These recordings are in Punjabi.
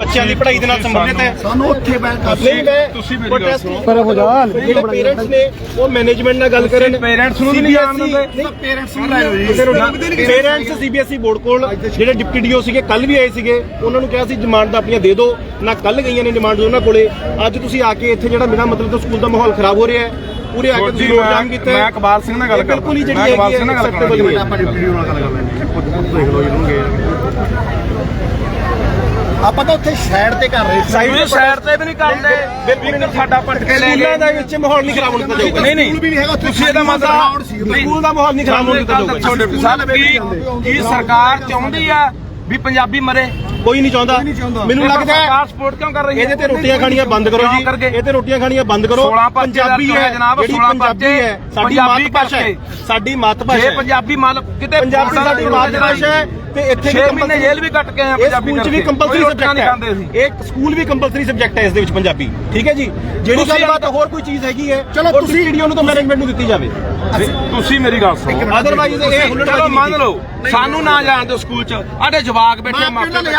ਬੱਚਿਆਂ ਦੀ ਪੜ੍ਹਾਈ ਦੇ ਨਾਲ ਸੰਬੰਧਿਤ ਹੈ। ਸਾਨੂੰ ਉੱਥੇ ਬੈਠ ਨਹੀਂ ਮੈਂ ਤੁਸੀਂ ਮੇਰੀ ਗੱਲ ਸੁਣੋ। ਪਰ ਹੋ ਜਾ ਜਿਹੜੇ ਪੇਰੈਂਟਸ ਨੇ ਉਹ ਮੈਨੇਜਮੈਂਟ ਨਾਲ ਗੱਲ ਕਰਨ। parents ਨੂੰ ਵੀ ਨਹੀਂ ਜਾਣ ਦਿੰਦੇ। ਪੇਰੈਂਟਸ ਨੂੰ ਲੈ ਲਓ ਜੀ ਪੇਰੈਂਟਸ ਸੀਬੀਐਸਈ ਬੋਰਡ ਕੋਲ ਜਿਹੜੇ ਡਿਪਟੀ ਡੀਓ ਸੀਗੇ ਕੱਲ ਵੀ ਆਏ ਸੀਗੇ। ਉਹਨਾਂ ਨੂੰ ਕਿਹਾ ਸੀ ਡਿਮਾਂਡ ਆਪਣੀਆਂ ਦੇ ਦਿਓ। ਨਾ ਕੱਲ ਗਈਆਂ ਨੇ ਡਿਮਾਂਡ ਉਹਨਾਂ ਕੋਲੇ। ਅੱਜ ਤੁਸੀਂ ਆ ਕੇ ਇੱਥੇ ਜਿਹੜਾ ਬਿਨਾਂ ਮਤਲਬ ਤੋਂ ਸਕੂਲ ਦਾ ਮਾਹੌਲ ਖਰਾਬ ਹੋ ਰਿਹਾ ਹੈ। ਪੂਰੇ ਆ ਕੇ ਤੁਸੀਂ ਰੋਡ ਜਾਮ ਕੀਤਾ। ਮੈਂ ਇਕਬਾਲ ਸਿੰਘ ਨਾਲ ਗੱਲ ਇਹ ਬਿਲਕੁਲ ਹੀ ਕਰਦਾ। ਜਿਹੜੀ ਮੈਂ ਇਕਬਾਲ ਹੈਗੀ ਸਿੰਘ ਨਾਲ ਗੱਲ acceptable ਕਰਦਾ। ਨਹੀਂ ਹੈ। ਆਪਾਂ ਡਿਪਟੀ ਨਾਲ ਗੱਲ ਕਰ ਲੈਂਦੇ ਦੇਖ ਲਓ ਜਿਹਨੂੰ ਗਏ। ਆਪਾਂ ਤਾਂ ਉੱਥੇ ਸਾਈਡ ਤੇ ਕਰ ਰਹੇ ਸੀ। ਤੁਸੀਂ ਸਾਈਡ ਤੇ ਵੀ ਨਹੀਂ ਕਰਦੇ। ਬਿਲਕੁਲ ਸਾਡਾ ਪੱਟ ਕੇ ਲੈ ਗਏ। ਦੇ ਵਿੱਚ ਮਾਹੌਲ ਨਹੀਂ ਖਰਾਬ ਹੋਣ ਦਿੱਤਾ ਜਾਊਗਾ। ਨਹੀਂ ਨਹੀਂ। ਵੀ ਨਹੀਂ ਹੈਗਾ ਤੁਸੀਂ ਇਹਦਾ ਨਹੀਂ ਸਕੂਲ ਦਾ ਮਾਹੌਲ ਨਹੀਂ ਖਰਾਬ ਹੋਣ ਦਿੱਤਾ ਜਾਊਗਾ। ਕੀ ਸਰਕਾਰ ਚਾਹੁੰਦੀ ਆ ਵੀ ਪੰਜਾਬੀ ਮਰੇ ਕੋਈ ਨਹੀਂ ਚਾਹੁੰਦਾ। ਮੈਨੂੰ ਲੱਗਦਾ ਹੈ ਸਰਕਾਰ ਸਪੋਰਟ ਕਿਉਂ ਕਰ ਰਹੀ ਹੈ? ਇਹਦੇ ਤੇ ਰੋਟੀਆਂ ਖਾਣੀਆਂ ਬੰਦ ਕਰੋ। ਜੀ ਕਰਕੇ? ਇਹ ਤੇ ਰੋਟੀਆਂ ਖਾਣੀਆਂ ਬੰਦ ਕਰੋ। 16 ਪਰਚੇ ਪੰਜਾਬੀ ਹੈ ਜਨਾਬ, ਜਿਹੜੀ 16 ਪੰਜਾਬੀ ਹੈ ਸਾਡੀ ਮਾਤ ਭਾਸ਼ਾ ਹੈ। ਕਰਕੇ। ਸਾਡੀ ਮਾਤ ਭਾਸ਼ਾ ਹੈ। ਪੰਜਾਬੀ ਮਾਲ ਕਿਤੇ ਪੰਜਾਬੀ ਸਾਡੀ ਮਾਤ ਭਾਸ਼ਾ ਹੈ ਤੇ ਇੱਥੇ 6 ਮਹੀਨੇ ਜੇਲ੍ਹ ਵੀ ਕੱਟ ਕੇ ਆਏ ਪੰਜਾਬੀ ਚ ਵੀ ਕਰਕੇ। ਕੰਪਲਸਰੀ ਸਬਜੈਕਟ ਹੈ। ਇਹ ਸਕੂਲ ਵੀ ਕੰਪਲਸਰੀ ਸਬਜੈਕਟ ਹੈ ਇਸ ਦੇ ਵਿੱਚ ਪੰਜਾਬੀ। ਠੀਕ ਹੈ ਜੀ? ਜਿਹੜੀ ਗੱਲ ਬਾਤ ਹੋਰ ਕੋਈ ਚੀਜ਼ ਹੈਗੀ ਹੈ ਚਲੋ ਤੁਸੀਂ- ਵੀਡੀਓ ਨੂੰ ਤਾਂ ਮੈਨੇਜਮੈਂਟ ਨੂੰ ਦਿੱਤੀ ਜਾਵੇ। ਤੁਸੀਂ ਮੇਰੀ ਗੱਲ ਸੁਣੋ। ਅਦਰਵਾਈਜ਼ ਇਹ ਚਲੋ ਮੰਨ ਲਓ ਸਾਨੂੰ ਨਾ ਜਾਣ ਦਿਓ ਸਕੂਲ ਚ। ਆਡੇ ਜਵਾਕ ਬੈਠੇ ਮਾਪੇ ਤੁਸੀਂ ਲੈ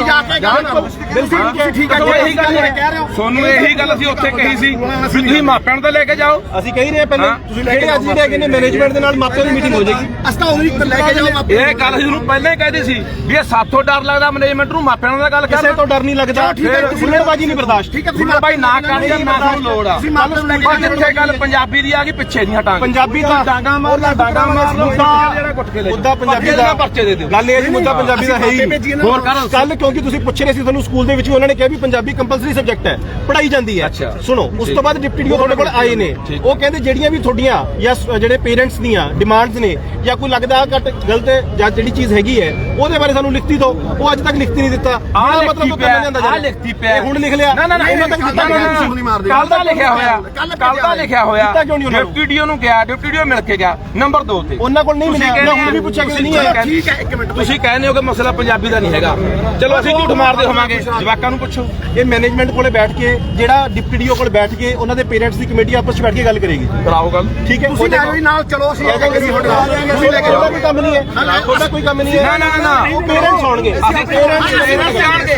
ਜਾ ਕੇ ਗੱਲ ਕਰੋ ਬਿਲਕੁਲ ਠੀਕ ਹੈ ਤੁਹਾਨੂੰ ਇਹੀ ਗੱਲ ਕਹਿ ਰਹੇ ਹੋ। ਤੁਹਾਨੂੰ ਇਹੀ ਗੱਲ ਅਸੀਂ ਉੱਥੇ ਕਹੀ ਸੀ। ਤੁਸੀਂ ਮਾਪਿਆਂ ਨੂੰ ਤਾਂ ਲੈ ਕੇ ਜਾਓ। ਅਸੀਂ ਕਹੀ ਰਹੇ ਪਹਿਲੇ। ਤੁਸੀਂ ਜਿਹੜੇ ਅੱਜ ਜਿਹੜੇ ਹੈਗੇ ਨੇ ਮੈਨੇਜਮੈਂਟ ਦੇ ਨਾਲ ਮਾਪਿਆਂ ਦੀ ਮੀਟਿੰਗ ਹੋ। ਜਾਏਗੀ ਅਸਤਾ ਉਹ ਵੀ ਲੈ ਕੇ ਜਾਓ ਮਾਪੇ ਇਹ ਗੱਲ ਅਸੀਂ ਨੂੰ ਪਹਿਲਾਂ ਹੀ ਕਹਿਦੀ ਸੀ ਵੀ ਇਹ ਸਾਥੋਂ ਡਰ ਲੱਗਦਾ ਮੈਨੇਜਮੈਂਟ ਨੂੰ ਮਾਪਿਆਂ ਨਾਲ ਗੱਲ ਕਿਸੇ ਕਰ ਤੋਂ ਡਰ ਨਹੀਂ ਲੱਗਦਾ। ਠੀਕ ਹੈ, ਤੁਸੀਂ- ਹੁਲੜਬਾਜ਼ੀ ਨਹੀਂ ਬਰਦਾਸ਼ਤ। ਠੀਕ ਹੈ ਤੁਸੀਂ ਭਾਈ ਨਾ ਕਰ ਜਾਂ ਨਾ ਸਾਨੂੰ ਲੋੜ ਆ। ਲੈ ਕੇ ਜਿੱਥੇ ਗੱਲ ਪੰਜਾਬੀ ਦੀ ਆ ਗਈ ਪਿੱਛੇ ਨਹੀਂ ਹਟਾਂਗੇ। ਪੰਜਾਬੀ ਦਾ ਡਾਂਗਾ ਮਾਰ ਲਾ ਡਾਂਗਾ ਮਾਰ ਲਓ ਮੁੱਦਾ- ਜਿਹੜਾ ਕੁੱਟ ਕੇ ਲੈ ਮੁੱਦਾ ਪੰਜਾਬੀ ਦਾ ਪਰਚੇ ਦੇ ਦਿਓ। ਗੱਲ ਇਹ ਜੀ ਮੁੱਦਾ ਪੰਜਾਬੀ ਦਾ ਹੈ ਹੀ ਹੋਰ ਕੱਲ ਕਿਉਂਕਿ ਤੁਸੀਂ ਪੁੱਛ ਰਹੇ ਸੀ ਤੁਹਾਨੂੰ ਸਕੂਲ ਦੇ ਵਿੱਚ ਵੀ ਉਹਨਾਂ ਨੇ ਕਿਹਾ ਵੀ ਪੰਜਾਬੀ ਕੰਪਲਸਰੀ ਸਬਜੈਕਟ ਹੈ। ਪੜਾਈ ਜਾਂਦੀ ਹੈ। ਸੁਣੋ ਉਸ ਤੋਂ ਬਾਅਦ ਡਿਪਟੀ ਡੀਓ ਤੁਹਾਡੇ ਕੋਲ ਆਏ ਨੇ। ਉਹ ਕਹਿੰਦੇ ਜਿਹੜੀਆਂ ਵੀ ਤੁਹਾਡੀਆਂ ਜਾਂ ਜਿਹੜੇ ਪੇਰੈਂਟਸ ਦੀਆਂ ਡਿਮਾਂਡਸ ਨੇ ਜਾਂ ਕੋਈ ਲੱਗਦਾ ਘੱਟ ਗਲਤ ਜਾਂ ਜਿਹੜੀ ਚੀਜ਼ ਹੈਗੀ ਹੈ ਉਹਦੇ ਬਾਰੇ ਸਾਨੂੰ ਲਿਖਤੀ ਦਿਓ। ਉਹ ਅੱਜ ਤੱਕ ਲਿਖਤੀ ਨਹੀਂ ਦਿੱਤਾ। ਆ ਇਹਦਾ ਲਿਖਤੀ ਤੋਂ ਜਾਂਦਾ ਆ ਲਿਖਤੀ ਪਿਆ। ਇਹ ਹੁਣ ਲਿਖ ਲਿਆ। ਨਾ ਨਾ ਨਾ ਉਹਨਾਂ ਤੱਕ ਨਹੀਂ ਮਾਰਦੇ। ਕੱਲ ਦਾ ਲਿਖਿਆ? ਹੋਇਆ। ਕੱਲ ਦਾ ਲਿਖਿਆ ਹੋਇਆ। ਦਿੱਤਾ ਕਿਉਂ ਨਹੀਂ ਉਹਨਾਂ ਨੂੰ? ਡਿਪਟੀ ਡੀਓ ਨੂੰ ਗਿਆ ਡਿਪਟੀ ਡੀਓ ਮਿਲ ਕੇ ਗਿਆ ਨੰਬਰ 2 ਤੇ। ਉਹਨਾਂ ਕੋਲ ਨਹੀਂ ਤੁਸੀਂ ਮਿਲਿਆ ਮੈਂ ਹੁਣ ਵੀ ਪੁੱਛਿਆ ਕਿ ਨਹੀਂ ਹੈ ਠੀਕ ਹੈ ਇੱਕ ਮਿੰਟ ਤੁਸੀਂ ਕਹਿੰਦੇ ਹੋ ਕਿ ਮਸਲਾ ਪੰਜਾਬੀ ਦਾ ਨਹੀਂ ਹੈਗਾ। ਚਲੋ ਅਸੀਂ ਝੂਠ ਮਾਰਦੇ ਹੋਵਾਂਗੇ। ਜਵਾਕਾਂ ਨੂੰ ਪੁੱਛੋ। ਇਹ ਮੈਨੇਜਮੈਂਟ ਕੋਲੇ ਬੈਠ ਕੇ ਜਿਹੜਾ ਡਿਪਟੀ ਡੀਓ ਕੋਲ ਬੈਠ ਕੇ ਉਹਨਾਂ ਦੇ ਪੇਰੈਂਟਸ ਦੀ ਕਮੇਟੀ ਆਪਸ ਵਿੱਚ ਬੈਠ ਕੇ ਗੱਲ ਕਰੇਗੀ। ਕਰਾਓ ਗੱਲ। ਠੀਕ ਹੈ? ਤੁਸੀਂ ਲੈ ਜਾਓ ਨਾਲ ਚਲੋ ਅਸੀਂ ਅਸੀਂ ਲੈ ਕੇ ਕੋਈ ਕੰਮ ਨਹੀਂ ਹੈ। ਤੁਹਾਡਾ ਕੋਈ ਕੰਮ ਨਹੀਂ ਹੈ। ਨਾ, ਨਾ, ਨਾ। ਉਹ ਪੇਰੈਂਟਸ ਆਉਣਗੇ। ਅਸੀਂ ਪੇਰੈਂਟਸ ਪੇਰੈਂਟਸ ਜਾਣਗੇ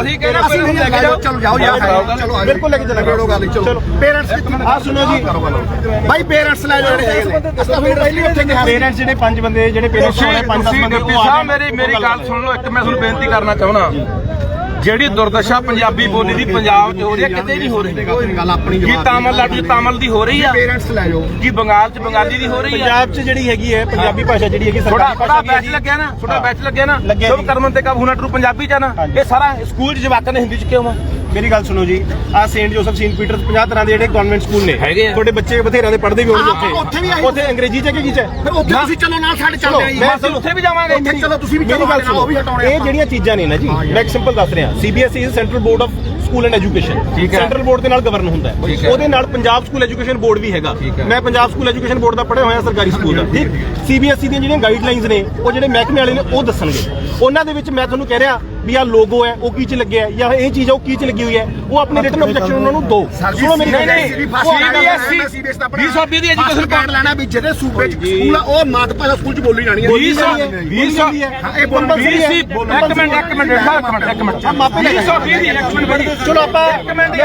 ਅਸੀਂ ਕਹਿੰਦੇ ਅਸੀਂ ਹੁਣ ਲੈ ਕੇ ਜਾਓ। ਚਲੋ ਜਾਓ ਯਾਰ ਚਲੋ ਆ। ਬਿਲਕੁਲ ਲੈ ਕੇ ਚੱਲਾਂਗੇ। ਕਰੋ ਗੱਲ ਚਲੋ। ਚਲੋ। ਪੇਰੈਂਟਸ ਆ ਸੁਣੋ ਜੀ। ਭਾਈ ਪੇਰੈਂਟਸ ਲੈ ਜਿਹੜੇ ਹੈਗੇ ਅਸਤਾ ਫਿਰ ਪਹਿਲੀ ਉੱਥੇ ਕਿਹਾ ਪੇਰੈਂਟਸ ਜਿਹੜੇ ਪੰਜ ਬੰਦੇ ਜਿਹੜੇ ਪੇਰੈਂਟਸ ਆਉਣੇ ਪੰਜ ਦਸ ਬੰਦੇ ਉਹ ਆ। ਮੇਰੀ ਮੇਰੀ ਗੱਲ ਸੁਣ ਲਓ ਇੱਕ ਮੈਂ ਤੁਹਾਨੂੰ ਬੇਨਤੀ ਕਰਨਾ ਚਾਹੁੰਦਾ। ਜਿਹੜੀ ਦੁਰਦਸ਼ਾ ਪੰਜਾਬੀ ਬੋਲੀ ਦੀ ਪੰਜਾਬ 'ਚ ਹੋ ਰਹੀ ਹੈ ਕਿਤੇ ਨਹੀਂ ਹੋ ਰਹੀ ਕੋਈ ਗੱਲ ਆਪਣੀ ਕੀ ਜਵਾਬ ਤਾਮਿਲ ਲਾਟੂ 'ਚ ਤਾਮਿਲ ਦੀ ਹੋ ਰਹੀ ਆ? ਪੇਰੈਂਟਸ ਲੈ ਜਾਓ। ਕੀ ਬੰਗਾਲ 'ਚ ਬੰਗਾਲੀ ਦੀ ਹੋ ਰਹੀ ਆ? ਪੰਜਾਬ 'ਚ ਜਿਹੜੀ ਹੈਗੀ ਹੈ ਪੰਜਾਬੀ ਭਾਸ਼ਾ ਜਿਹੜੀ ਹੈਗੀ ਸਰਕਾਰੀ ਭਾਸ਼ਾ ਬੈਚ ਲੱਗਿਆ ਨਾ ਥੋੜਾ ਬੈਚ ਲੱਗਿਆ ਨਾ। ਸਭ। ਕਰਮਨ ਤੇ ਕਾਬੂ ਨਾ ਟਰੂ ਪੰਜਾਬੀ 'ਚ ਨਾ। ਇਹ ਸਾਰਾ ਸਕੂਲ 'ਚ ਜਵਾਕਾਂ ਨੇ ਹਿੰਦੀ 'ਚ ਕਿਉਂ ਆ? ਮੇਰੀ ਗੱਲ ਸੁਣੋ ਜੀ ਆ ਸੇਂਟ ਜੋਸਫ ਸੀਨ ਪੀਟਰਸ 50 ਤਰ੍ਹਾਂ ਦੇ ਜਿਹੜੇ ਗਵਰਨਮੈਂਟ ਸਕੂਲ ਨੇ ਹੈਗੇ ਆ। ਤੁਹਾਡੇ ਬੱਚੇ ਬਥੇਰਿਆਂ ਦੇ ਪੜ੍ਹਦੇ ਵੀ ਹਾਂ, ਹੋਣਗੇ ਉੱਥੇ ਵੀ ਉੱਥੇ ਅੰਗਰੇਜ਼ੀ 'ਚ ਕਿ ਕੀ 'ਚ ਹੈ? ਫਿਰ ਉੱਥੇ ਤੁਸੀਂ ਚਲੋ ਨਾਲ ਸਾਡੇ ਚੱਲਦੇ ਆਂ ਜੀ। ਮੈਂ ਅਸੀਂ ਉੱਥੇ ਵੀ ਜਾਵਾਂਗੇ ਉੱਥੇ ਚਲੋ ਤੁਸੀਂ ਵੀ ਮੇਰੀ ਚਲੋ ਗੱਲ ਨਾਲ ਉਹ ਵੀ ਸੁਣੋ। ਹਟਾਉਣੇ ਇਹ ਜਿਹੜੀਆਂ ਚੀਜ਼ਾਂ ਨੇ ਨਾ ਜੀ ਹਾਂ ਯਾਰ। ਮੈਂ ਇੱਕ ਸਿੰਪਲ ਦੱਸ ਰਿਹਾ। CBSE is central board of school and education ਠੀਕ ਹੈ। ਸੈਂਟਰਲ ਬੋਰਡ ਦੇ ਨਾਲ ਗਵਰਨ ਹੁੰਦਾ ਠੀਕ ਹੈ। ਹੈ। ਉਹਦੇ ਨਾਲ ਪੰਜਾਬ ਸਕੂਲ ਐਜੂਕੇਸ਼ਨ ਬੋਰਡ ਵੀ ਹੈਗਾ। ਠੀਕ ਹੈ। ਮੈਂ ਪੰਜਾਬ ਸਕੂਲ ਐਜੂਕੇਸ਼ਨ ਬੋਰਡ ਦਾ ਪੜ੍ਹਿਆ ਹੋਇਆ ਸਰਕਾਰੀ ਸਕੂਲ ਦਾ। ਠੀਕ ਸੀਬੀਐਸਈ ਦੀਆਂ ਜਿਹੜੀਆਂ ਗਾਈਡਲਾਈਨਸ ਨੇ ਉਹ ਜਿਹੜੇ ਮਹਿਕਮੇ ਵਾਲੇ ਨੇ ਉਹ ਦੱਸਣਗੇ। ਉਹਨਾਂ ਦੇ ਵਿੱਚ ਮੈਂ ਤੁਹਾਨੂੰ ਕਹਿ ਰਿਹਾ ਵੀ ਆ ਲੋਗੋ ਹੈ ਉਹ ਕੀ ਚ ਲੱਗਿਆ ਹੈ ਜਾਂ ਇਹ ਚੀਜ਼ ਹੈ ਉਹ ਕੀ ਚ ਲੱਗੀ ਹੋਈ ਹੈ ਉਹ ਆਪਣੀ ਰਿਟਨ ਆਬਜੈਕਸ਼ਨ ਉਹਨਾਂ ਨੂੰ ਦਿਓ ਸੁਣੋ ਮੇਰੀ ਗੱਲ। ਨਹੀਂ, 20 ਦੀ education ਕਾਰਡ ਲੈਣਾ ਵੀ ਜਿਹਦੇ ਸੂਬੇ ਚ ਸਕੂਲ ਆ ਉਹ ਮਾਤ ਭਾਸ਼ਾ ਸਕੂਲ ਚ ਬੋਲੀ ਜਾਣੀ ਹੈ। ਬੋਲੀ ਵੀਹ ਸੌ- ਜਾਂਦੀ ਹੈ, ਵੀਹ ਸੌ- ਬੋਲੀ ਜਾਂਦੀ ਹੈ। ਹਾਂ, ਇਹ ਬੋਲਣ Compulsory ਵੀਹ ਹੈ। ਇੱਕ ਮਿੰਟ ਇੱਕ ਮਿੰਟ ਇੱਕ ਮਿੰਟ ਇੱਕ ਮਿੰਟ। ਮਾਪੇ ਲੈ 220 ਦੀ ਮਿੰਟ ਬੜੀ ਚਲੋ ਆਪਾਂ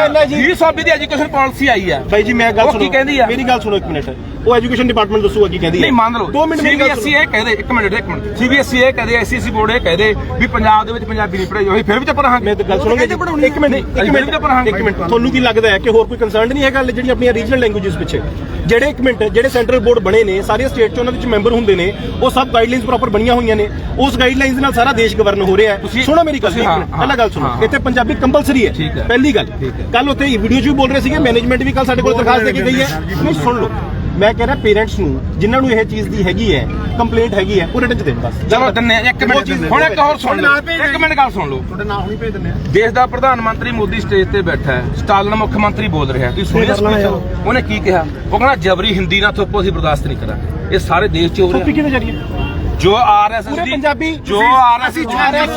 ਲੈ ਜੀ 220 ਦੀ ਐਜੂਕੇਸ਼ਨ ਪਾਲਿਸੀ ਆਈ ਆ ਬਾਈ ਜੀ ਮੈਂ ਗੱਲ ਸੁਣੋ ਕੀ ਕਹਿੰਦੀ ਆ? ਮੇਰੀ ਗੱਲ ਸੁਣੋ ਇੱਕ ਮਿੰਟ। ਉਹ ਐਜੂਕੇਸ਼ਨ ਡਿਪਾਰਟਮੈਂਟ ਦੱਸੂਗਾ ਕੀ ਕਹਿੰਦੀ ਹੈ। ਨਹੀਂ ਮੰਨ ਲਓ। 2 ਮਿੰਟ ਮੇਰੀ ਗੱਲ ਸੀਬੀਐਸਈ ਇਹ ਕਹਦੇ ਇੱਕ ਮਿੰਟ ਇੱਕ ਮਿੰਟ। ਸੀਬੀਐਸਈ ਇਹ ਕਹਦੇ ਐਸਸੀਸੀ ਬੋਰਡ ਇਹ ਕਹਦੇ ਵੀ ਪੰਜਾਬ ਦੇ ਵਿੱਚ ਪੰਜਾਬੀ ਨਹੀਂ ਪੜ੍ਹਾਈ ਹੋਈ ਫਿਰ ਵੀ ਚੁੱਪ ਰਹਾਂਗੇ ਮੈਂ ਤਾਂ ਗੱਲ ਸੁਣੋਗੇ? ਇੱਕ ਮਿੰਟ ਇੱਕ ਮਿੰਟ। ਇੱਕ ਮਿੰਟ। ਤੁਹਾਨੂੰ ਕੀ ਲੱਗਦਾ ਹੈ ਕਿ ਹੋਰ ਕੋਈ ਕੰਸਰਨ ਨਹੀਂ ਹੈਗਾ ਜਿਹੜੀ ਆਪਣੀਆਂ ਰੀਜਨਲ ਲੈਂਗੁਏਜਸ ਪਿੱਛੇ? ਜਿਹੜੇ ਇੱਕ ਮਿੰਟ ਜਿਹੜੇ ਸੈਂਟਰਲ ਬੋਰਡ ਬਣੇ ਨੇ ਸਾਰੀਆਂ ਸਟੇਟ ਚ ਉਹਨਾਂ ਵਿੱਚ ਮੈਂਬਰ ਹੁੰਦੇ ਨੇ ਉਹ ਸਭ ਗਾਈਡਲਾਈਨਸ ਪ੍ਰੋਪਰ ਬਣੀਆਂ ਹੋਈਆਂ ਨੇ। ਉਸ ਗਾਈਡਲਾਈਨਸ ਨਾਲ ਸਾਰਾ ਦੇਸ਼ ਗਵਰਨ ਹੋ ਰਿਹਾ ਹੈ। ਤੁਸੀਂ- ਸੁਣੋ ਮੇਰੀ ਗੱਲ ਹਾਂ, ਪਹਿਲਾਂ ਗੱਲ ਸੁਣੋ। ਹਾਂ। ਇੱਥੇ ਪੰਜਾਬੀ ਕੰਪਲਸਰੀ ਹੈ। ਹੈ। ਪਹਿਲੀ ਗੱਲ। ਹੈ। ਕੱਲ ਉੱਥੇ ਵੀਡੀਓ 'ਚ ਵੀ ਬੋਲ ਰਹੇ ਸੀਗੇ ਮੈਨੇਜਮੈਂਟ ਵੀ ਕੱਲ ਸਾਡੇ ਕੋਲ ਦਰਖਾਸਤ ਦੇ ਕੇ ਗਈ ਹੈ। ਨਹੀਂ ਸੁਣ ਲਓ। ਮੈਂ ਕਹਿ ਰਿਹਾ ਪੇਰੈਂਟਸ ਨੂੰ ਜਿਨ੍ਹਾਂ ਨੂੰ ਇਹ ਚੀਜ਼ ਦੀ ਹੈਗੀ ਹੈ ਕੰਪਲੇਂਟ ਹੈਗੀ ਹੈ ਉਹ ਰਿਟਨ ਚ ਦੇਣ ਬਸ। ਚਲੋ ਦਿੰਨੇ ਆ, ਇੱਕ ਮਿੰਟ ਹੁਣ ਇੱਕ ਹੋਰ ਸੁਣ ਲਓ ਇੱਕ ਮਿੰਟ ਗੱਲ ਸੁਣ ਲਓ। ਤੁਹਾਡੇ ਨਾਲ ਹੁਣੀ ਭੇਜ ਦਿੰਦੇ ਆ ਦੇਸ਼ ਦਾ ਪ੍ਰਧਾਨ ਮੰਤਰੀ ਮੋਦੀ ਸਟੇਜ ਤੇ ਬੈਠਾ ਹੈ ਸਟਾਲਨ ਮੁੱਖ ਮੰਤਰੀ ਬੋਲ ਰਿਹਾ ਤੁਸੀਂ ਸੁਣਿਆ speech? ਉਹਨੇ ਕੀ ਕਿਹਾ? ਉਹ ਕਹਿੰਦਾ ਜਬਰੀ ਹਿੰਦੀ ਨਾ ਥੋਪੋ ਅਸੀਂ ਬਰਦਾਸ਼ਤ ਨਹੀਂ ਕਰਾਂਗੇ। ਇਹ ਸਾਰੇ ਦੇਸ਼ 'ਚ ਹੋ ਰਿਹਾ ਕਿਹਦੇ ਜਰੀਏ? ਜੋ ਆਰਐਸਐਸ ਪੂਰੇ ਦੀ ਪੰਜਾਬੀ ਜੋ ਆਰਐਸਐਸ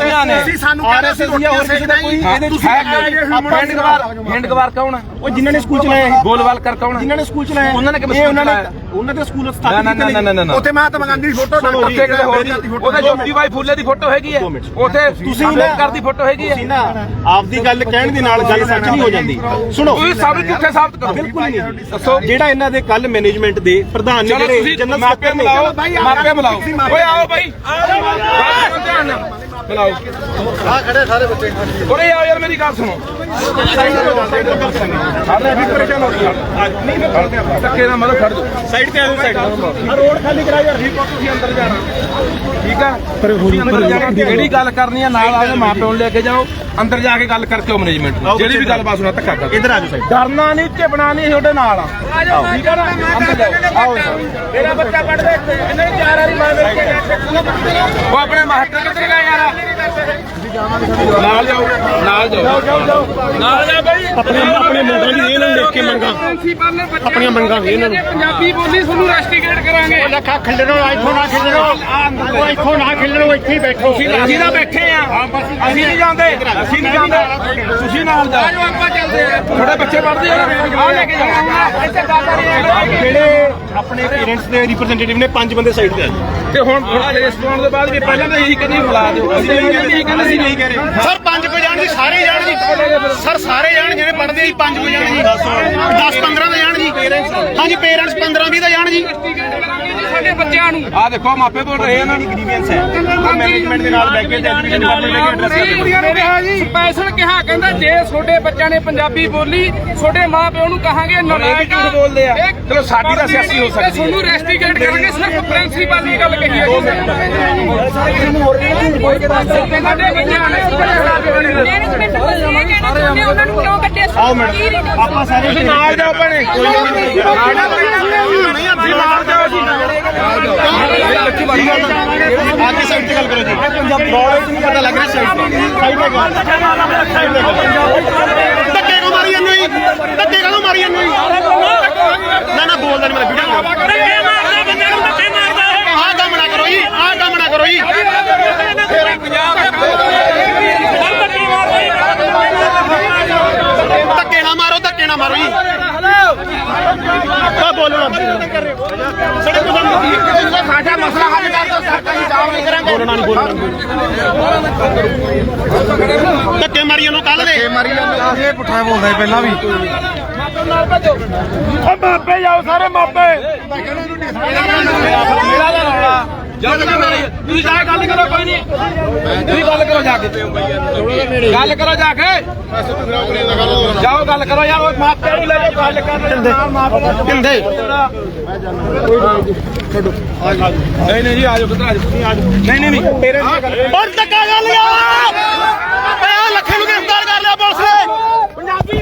ਦੀਆਂ ਨੇ। ਤੁਸੀਂ ਸਾਨੂੰ RSS ਦੀਆਂ ਹੋਰ ਕਿਸੇ ਦਾ ਕੋਈ ਇਹਦੇ ਤੁਸੀਂ ਹੈਂਡਗਵਾਰ ਹੈਂਡਗਵਾਰ ਕੌਣ ਹੈ? ਉਹ ਜਿਨ੍ਹਾਂ ਨੇ ਸਕੂਲ ਚਲਾਇਆ ਹੈ। ਗੋਲਵਾਲਕਰ ਕੌਣ ਹੈ? ਜਿਨ੍ਹਾਂ ਨੇ ਸਕੂਲ ਚਲਾਇਆ ਉਹਨਾਂ ਨੇ ਕਿਵੇਂ ਇਹ ਸਕੂਲ ਉਹਨਾਂ ਨੇ? ਉਹਨਾਂ ਦੇ ਸਕੂਲ ਸਥਾਪਿਤ ਕੀਤੇ ਉੱਥੇ ਮਹਾਤਮਾ ਗਾਂਧੀ ਦੀ ਫੋਟੋ ਉੱਥੇ ਕਿਤੇ ਹੋਰ ਉਹਦੇ ਜੋਤੀ ਬਾਈ ਫੁੱਲੇ ਦੀ ਫੋਟੋ ਹੈਗੀ ਹੈ। ਉੱਥੇ ਤੁਸੀਂ ਨਾ- ਅੰਬੇਦਕਰ ਦੀ ਫੋਟੋ ਹੈਗੀ ਹੈ। ਨਾ ਆਪਦੀ ਗੱਲ ਕਹਿਣ ਦੇ ਨਾਲ ਗੱਲ ਸੱਚ ਨਹੀਂ ਹੋ ਜਾਂਦੀ। ਸੁਣੋ। ਤੁਸੀਂ ਸਭ ਝੂਠੇ ਸਾਬਤ ਕਰੋ। ਬਿਲਕੁਲ ਨਹੀਂ। ਦੱਸੋ ਜਿਹੜਾ ਇਹਨਾਂ ਦੇ ਕੱਲ ਮੈਨੇਜਮੈਂਟ ਦੇ ਪ੍ਰਧਾਨ ਨੇ ਜਿਹੜੇ ਜਨਰਲ ਮਾਪੇ ਬੁਲਾਓ ਮਾਪੇ ਬੁਲਾਓ। ਓਏ ਆਓ ਬਾਈ। ਆਓ ਧਿਆਨ ਨਾਲ। ਬੁਲਾਓ ਆ ਖੜੇ ਸਾਰੇ ਬੱਚੇ। ਓਏ ਆਓ ਯਾਰ ਮੇਰੀ ਗੱਲ ਸੁਣੋ। ਸਾਡੇ ਵੀ ਪਰੇਸ਼ਾਨ ਹੋ ਗਏ ਨਹੀਂ ਮੈਂ ਖੜਦੇ ਆ ਧੱਕੇ ਨਾਲ ਮਤਲਬ ਖੜ ਜਾਓ ਸਾਈਡ ਤੇ ਆ ਜਾਓ ਸਾਈਡ ਆ ਰੋਡ ਖਾਲੀ ਕਰਾ ਯਾਰ ਠੀਕ ਹੋ ਤੁਸੀਂ ਅੰਦਰ ਜਾਣਾ। ਠੀਕ ਆ? ਤੁਸੀਂ ਅੰਦਰ ਜਾਣਾ ਜਿਹੜੀ ਗੱਲ ਕਰਨੀ ਆ ਨਾਲ ਆਵੇ ਮਾਪਿਆਂ ਨੂੰ ਲੈ ਕੇ ਜਾਓ। ਅੰਦਰ ਜਾ ਕੇ ਗੱਲ ਕਰਕੇ ਮੈਨੇਜਮੈਂਟ ਨੂੰ। ਜਿਹੜੀ ਵੀ ਗੱਲਬਾਤ ਸੁਣਾ ਧੱਕਾ ਕਰ ਇੱਧਰ ਆ ਜਾਓ ਸਾਈਡ ਡਰਨਾ ਨਹੀਂ ਝਿਪਣਾ ਨਹੀਂ ਤੁਹਾਡੇ ਨਾਲ ਆ। ਠੀਕ ਆ ਨਾ? ਅੰਦਰ ਜਾਓ। ਆਓ ਮੇਰਾ ਬੱਚਾ ਪੜਦਾ ਇੱਥੇ। ਇਹਨੇ ਚਾਰ ਵਾਰੀ ਮਾਰ ਵੇਚ ਕੇ ਉਹ ਆਪਣੇ ਮਾਸਟਰ ਕਿੱਧਰ ਗਏ ਯਾਰ? ਨਾਲ ਜਾਓ ਨਾਲ ਜਾਓ। ਨਾਲ ਜਾ ਬਈ। ਆਪਣੇ ਆਪਣੇ ਮੁੰਡਿਆਂ ਦੀ ਇਹਨਾਂ ਨੂੰ ਦੇਖ ਕੇ ਮੰਗਾ। ਆਪਣੀਆਂ ਮੰਗਾਂ ਵੀ ਇਹਨਾਂ ਨੂੰ ਪੰਜਾਬੀ ਬੋਲੀ ਤੁਹਾਨੂੰ ਰੈਸਟੀਗੇਟ ਕਰਾਂਗੇ। ਲੱਖਾ ਖਿਲਰੋ ਇੱਥੋਂ ਨਾ ਖਿਲਰੋ। ਉਹ ਇੱਥੋਂ ਨਾ ਖਿਲਰੋ ਇੱਥੇ ਹੀ ਬੈਠੋ। ਅਸੀਂ ਤਾਂ ਬੈਠੇ ਆ। ਅਸੀਂ ਨਹੀਂ ਜਾਂਦੇ। ਅਸੀਂ ਨਹੀਂ ਜਾਂਦੇ। ਤੁਸੀਂ ਨਾਲ ਜਾਓ। ਆਪਾਂ ਚੱਲਦੇ ਆ। ਤੁਹਾਡੇ ਬੱਚੇ ਪੜ੍ਹਦੇ ਆ। ਆ ਲੈ ਕੇ ਜਾਓ। ਇੱਥੇ ਦਾਦਾ ਨਹੀਂ ਜਿਹੜੇ ਆਪਣੇ ਪੇਰੈਂਟਸ ਦੇ ਰਿਪਰੈਜ਼ੈਂਟੇਟਿਵ ਨੇ ਪੰਜ ਬੰਦੇ ਸਾਈਡ ਤੇ ਆ ਤੇ ਹੁਣ ਕੇਸ ਪਾਉਣ ਤੋਂ ਬਾਅਦ ਵੀ ਪਹਿਲਾਂ ਤਾਂ ਇਹੀ ਕਹਿੰਦੇ ਬੁਲਾ ਦਿਓ। ਅਸੀਂ ਕਹਿੰਦੇ ਸੀ ਨਹੀਂ ਕਹਿ ਰਹੇ। ਸਰ, ਪੰਜ ਵਜੇ ਜਾਣ ਜੀ, ਸਾਰੇ ਜਾਣ ਜੀ। ਸਰ, ਸਾਰੇ ਜਾਣ ਜਿਹੜੇ ਪੜਦੇ ਜੀ, ਪੰਜ ਵਜੇ ਜਾਣ ਜੀ। 10 15 ਦਾ ਜਾਣ ਜੀ। ਹਾਂਜੀ ਪੇਰੈਂਟਸ 15 20 ਦਾ ਜਾਣ ਜੀ। ਸਾਡੇ ਬੱਚਿਆਂ ਨੂੰ। ਆ ਦੇਖੋ ਮਾਪੇ ਬੋਲ ਰਹੇ ਆ ਨਾ। ਗ੍ਰੀਵੈਂਸ ਹੈ ਮੈਨੇਜਮੈਂਟ ਦੇ ਨਾਲ ਬੈਠ ਕੇ ਤੇ ਐਜੂਕੇਸ਼ਨ ਡਿਪਾਰਟਮੈਂਟ ਦੇ ਐਡਰੈਸ ਕਰਦੇ ਸਪੈਸ਼ਲ ਕਿਹਾ ਕਹਿੰਦਾ ਜੇ ਤੁਹਾਡੇ ਬੱਚਿਆਂ ਨੇ ਪੰਜਾਬੀ ਬੋਲੀ ਤੁਹਾਡੇ ਮਾਪਿਓ ਨੂੰ ਕਹਾਂਗੇ ਨਲਾਇਕ ਝੂਠ ਬੋਲਦੇ ਆ। ਚਲੋ ਸਾਡੀ ਤਾਂ ਸਿਆਸੀ ਹੋ ਸਕਦੀ ਹੈ। ਤੁਹਾਨੂੰ ਰੈਸਟੀਗੇਟ ਕਰਾਂਗੇ ਸਿਰਫ ਪ੍ਰਿੰਸੀਪਲ ਦੀ ਗੱਲ ਕਹੀ ਹੈ। ਸਾਡੇ ਬੱਚਿਆਂ ਨੇ ਮੈਨੇਜਮੈਂਟ ਨੂੰ। ਇਹ ਕਹਿਣਾ ਚਾਹੁੰਦੇ ਹੋ, ਉਹਨਾਂ ਨੂੰ ਕਿਉਂ ਕੱਢਿਆ ਆਓ ਮੈਡਮ ਆਪਾਂ ਸਾਰੇ ਨਾਲ ਜਾਓ ਭੈਣੇ। ਕੋਈ ਨਹੀਂ। ਨਾਲ ਜਾਓ। ਜੀ ਆ ਸਾਈਡ ਤੇ ਗੱਲ ਕਰੋ ਜੀ ਪੰਜਾਬੀ ਨੌਲੇਜ ਨਹੀਂ ਪਤਾ ਲੱਗ ਰਿਹਾ ਸਾਈਡ ਤੇ ਸਾਈਡ ਤੇ ਗੱਲ ਸਾਈਡ ਤੇ ਗੱਲ ਧੱਕੇ ਕੋ ਮਾਰੀ ਜਾਂਦੇ ਜੀ ਧੱਕੇ ਕੋ ਮਾਰੀ ਜਾਂਦੇ ਜੀ ਨਾ ਨਾ ਬੋਲਦਾ ਨਹੀਂ ਮੇਰਾ ਵੀਡੀਓ ਆਹ ਕੰਮ ਨਾ ਕਰੋ ਜੀ ਆਹ ਕੰਮ ਨਾ ਕਰੋ ਜੀ ਧੱਕੇ ਨਾ ਮਾਰੋ ਧੱਕੇ ਨਾ ਮਾਰੋ ਜੀ ਤਾਂ ਬੋਲਣਾ। ਸਾਡੇ ਸਾਡਾ ਮਸਲਾ ਹੱਲ ਕਰ ਦਿਓ ਸਰਕਾਰ ਹੀ ਜਾਮ ਨਹੀਂ ਕਰਾਂਗੇ। ਬੋਲਣਾ ਨਹੀਂ ਬੋਲਣਾ ਧੱਕੇ ਮਾਰੀ ਉਹਨੂੰ ਕੱਲ ਦੇ। ਮਾਪੇ ਜਾਓ ਸਾਰੇ ਮਾਪੇ। ਮੇਰਾ ਦਾ ਰੌਲਾ। ਜਦ ਤੱਕ ਮੇਰੇ ਜਾ ਕੇ ਗੱਲ ਕਰੋ ਕੋਈ ਨਹੀਂ। ਤੁਸੀਂ ਕਰੋ ਜਾਓ ਗੱਲ ਕਰੋ ਯਾਰ ਉਹ ਮਾਪ ਤੇ ਲੈ ਕੇ ਗੱਲ ਕਰ ਮਾਪ ਕਿੰਦੇ? ਨਹੀਂ ਨਹੀਂ ਜੀ ਆਜੋ ਪੁੱਤਰ ਨਹੀਂ ਆ ਪੰਜਾਬੀ